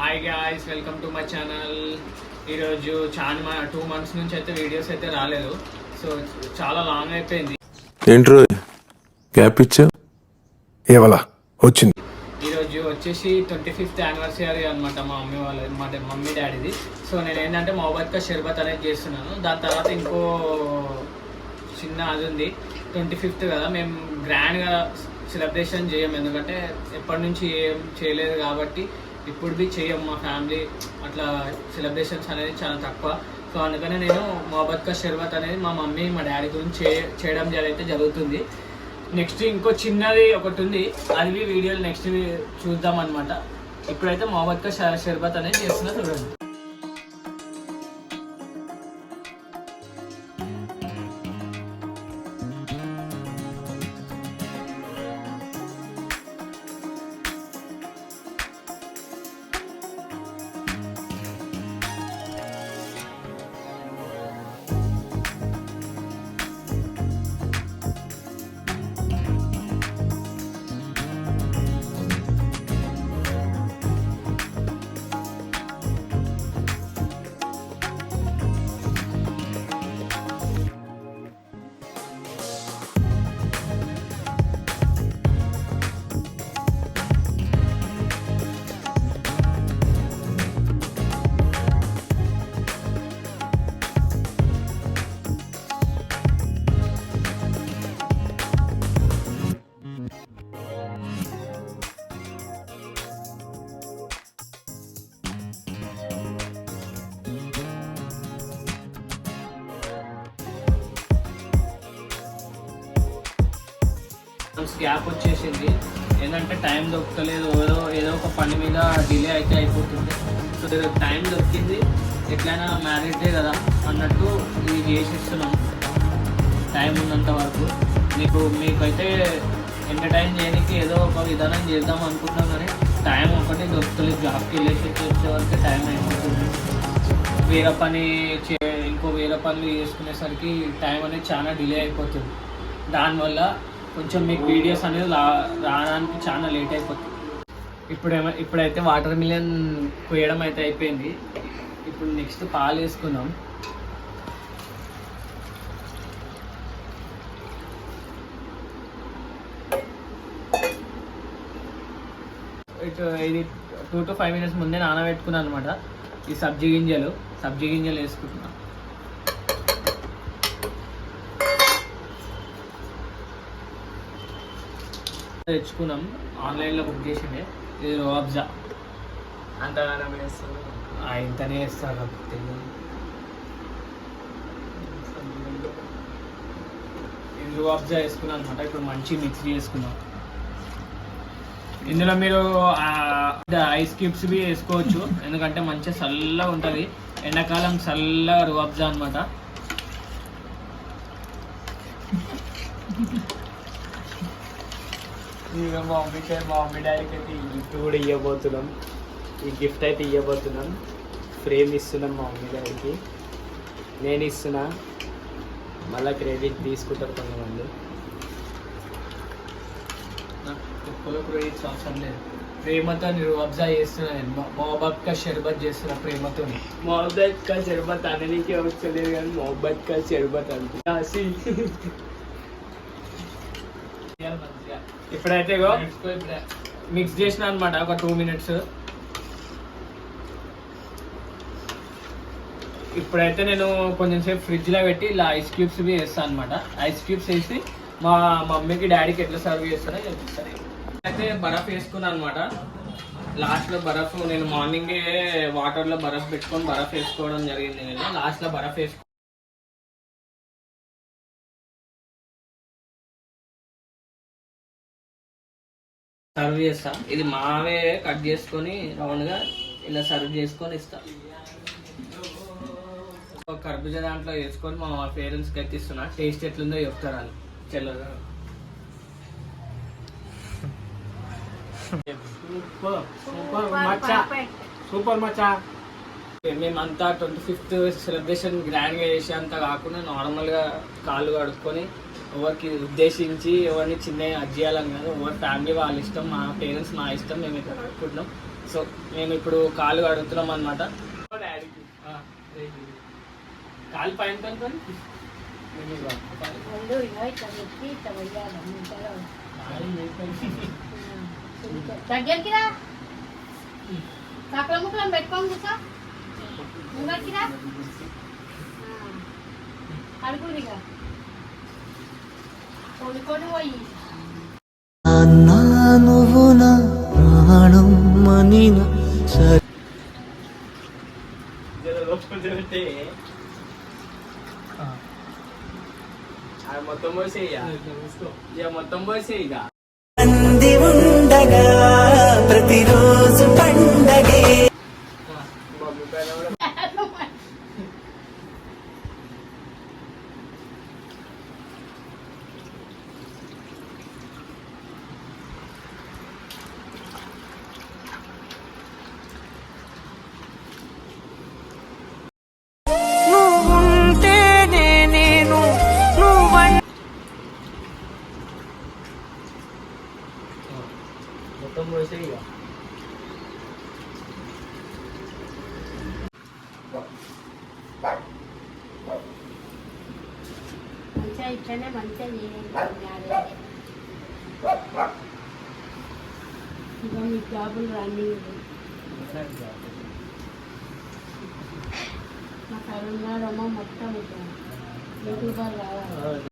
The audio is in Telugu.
Hi guys welcome to my channel ఈరోజు చాలా టూ మంత్స్ నుంచి అయితే వీడియోస్ అయితే రాలేదు. సో చాలా లాంగ్ అయిపోయింది. ఏంట్రో గ్యాప్ ఇచ్చా? ఏవలా వచ్చింది. ఈరోజు వచ్చేసి ట్వంటీ ఫిఫ్త్ యానివర్సరీ అనమాట మా మమ్మీ వాళ్ళ మా మమ్మీ డాడీది. సో నేను ఏంటంటే మొహబత్కా షర్బత్ అనేది చేస్తున్నాను. దాని తర్వాత ఇంకో చిన్న అది ఉంది. ట్వంటీ ఫిఫ్త్ కదా మేము గ్రాండ్గా సెలబ్రేషన్ చేయం. ఎందుకంటే ఎప్పటి నుంచి ఏం చేయలేదు కాబట్టి ఇప్పుడు బి చేయం మా ఫ్యామిలీ అట్లా సెలబ్రేషన్స్ అనేది చాలా తక్కువ. సో అందుకనే నేను మొహబత్కా షర్బత్ అనేది మా మమ్మీ మా డాడీ గురించి చే చేయడం జర- అయితే జరుగుతుంది. నెక్స్ట్ ఇంకో చిన్నది ఒకటి ఉంది. అది వీడియోలు నెక్స్ట్ చూద్దాం అనమాట ఇప్పుడైతే మొహబత్ కా షర్బత్ అనేది చేస్తున్నా చూడండి. గ్యాప్ వచ్చేసింది. ఏంటంటే టైం దొరకలేదు. ఏదో ఏదో ఒక పని మీద డిలే అయితే అయిపోతుంది. సో టైం దొరికింది. ఎట్లయినా మ్యారేజ్ డే కదా అన్నట్టు ఇది చేసేస్తున్నాం. టైం ఉన్నంత వరకు. మీకు మీకైతే ఎంటర్టైన్ చేయడానికి ఏదో ఒక విధానం చేద్దాం అనుకుంటున్నాం కానీ టైం ఒకటి దొరుకుతలేదు జాబ్కి వెళ్ళేసి వచ్చే వరకు టైం అయిపోతుంది. వేరే పని చే ఇంకో వేరే పనులు చేసుకునేసరికి టైం అనేది చాలా డిలే అయిపోతుంది. దానివల్ల కొంచెం మీకు వీడియోస్ అనేది రా రావడానికి చాలా లేట్ అయిపోతుంది. ఇప్పుడేమో ఇప్పుడైతే వాటర్ మిలన్ కొయ్యడం అయితే అయిపోయింది. ఇప్పుడు నెక్స్ట్ పాలు వేసుకున్నాం ఇటు ఇది టూ టు ఫైవ్ మినిట్స్ ముందే నానబెట్టుకున్నాను అనమాట ఈ సబ్జీ గింజలు సబ్జీ గింజలు వేసుకుంటున్నా. తెచ్చుకున్నాం. ఆన్లైన్లో బుక్ చేసిండే. ఇది రోబ్జా. అంతగానం వేస్తారు. ఇంతనే వేస్తారు ఇది రోబ్జా వేసుకున్నాను అనమాట ఇప్పుడు మంచి మిక్స్ చేసుకున్నాం. ఇందులో మీరు ఐస్ క్యూబ్స్ బి వేసుకోవచ్చు. ఎందుకంటే మంచిగా చల్లగా ఉంటుంది. ఎండాకాలం చల్లగా రువాబ్జా అనమాట ఇక మా మమ్మీకి మా మమ్మీ డాడీకి అయితే ఈ గిఫ్ట్ కూడా ఇవ్వబోతున్నాం ఈ గిఫ్ట్ అయితే ఇవ్వబోతున్నాం ఫ్రేమ్ ఇస్తున్నాం మా మమ్మీ డాడీకి నేను ఇస్తున్నా. మళ్ళీ క్రెడిట్ తీసుకుంటారు కొంతమంది. క్రెడిట్స్ అవసరం లేదు ప్రేమతో నేను అబ్జర్వ్ చేస్తున్నా నేను. మొహబత్ కా షర్బత్ చేస్తున్నా ప్రేమతో. మొహబ్బత్ కా షర్బత్ అననీకే వచ్చలేదు కానీ మొహబ్బత్ కా షర్బత్ అంటే ఇప్పుడైతే ఇగో మిక్స్ చేసిన అనమాట ఒక టూ మినిట్స్ ఇప్పుడైతే నేను కొంచెం సేపు ఫ్రిడ్జ్లో పెట్టి ఇలా ఐస్ క్యూబ్స్ వేస్తాను అనమాట ఐస్ క్యూబ్స్ వేసి మా మమ్మీకి డాడీకి ఎట్లా సర్వ్ చేస్తారో చెప్తాను. అయితే బరఫ్ వేసుకున్నాను అనమాట లాస్ట్లో బరఫ్ నేను మార్నింగే వాటర్లో బరఫ్ పెట్టుకొని బరఫ్ వేసుకోవడం జరిగింది. నేను లాస్ట్లో బరఫ్ వేసుకు సర్వ్ చేస్తా. ఇది మావే కట్ చేసుకొని రౌండ్గా ఇలా సర్వ్ చేసుకొని ఇస్తా. ఒక కర్బూజా దాంట్లో వేసుకొని మా పేరెంట్స్కి అయితే ఇస్తున్నా టేస్ట్ ఎట్లుందో చెప్తారు చెల్లగా సూపర్ సూపర్ మచ్చా. సూపర్ మచ్చా. మేమంతా ట్వంటీ ఫిఫ్త్ సెలబ్రేషన్ గ్రాండ్గా చేసేంత కాకుండా నార్మల్గా కాళ్ళు కడుక్కొని ఎవరికి ఉద్దేశించి ఎవరిని చిన్న అజ్జేయాలని కాదు ఎవరి ఫ్యామిలీ వాళ్ళ ఇష్టం మా పేరెంట్స్ మా ఇష్టం మేము ఇక్కడ కట్టుకుంటున్నాం సో మేము ఇప్పుడు కాలు కడుగుతున్నాం అనమాట కాలు పైన. దగ్గరికి రా. సకల ముక్కలను పెట్టుకోండి కూర్చో. ముంగడికి రా. అడుగురిగా కొనుక్కొని పోయి అన్నా నువ్వు నా ప్రాణం మనిన మొత్తం పోసే ఇక మొత్తం ఉండగా ప్రతిరోజు పండగ. మంచిగా ఇట్లనే మంచిగా ఇంకా మీ జాబులు రన్నింగ్ మా కరోనా రమ్మ మొత్తం యూట్యూబర్ రావాలి.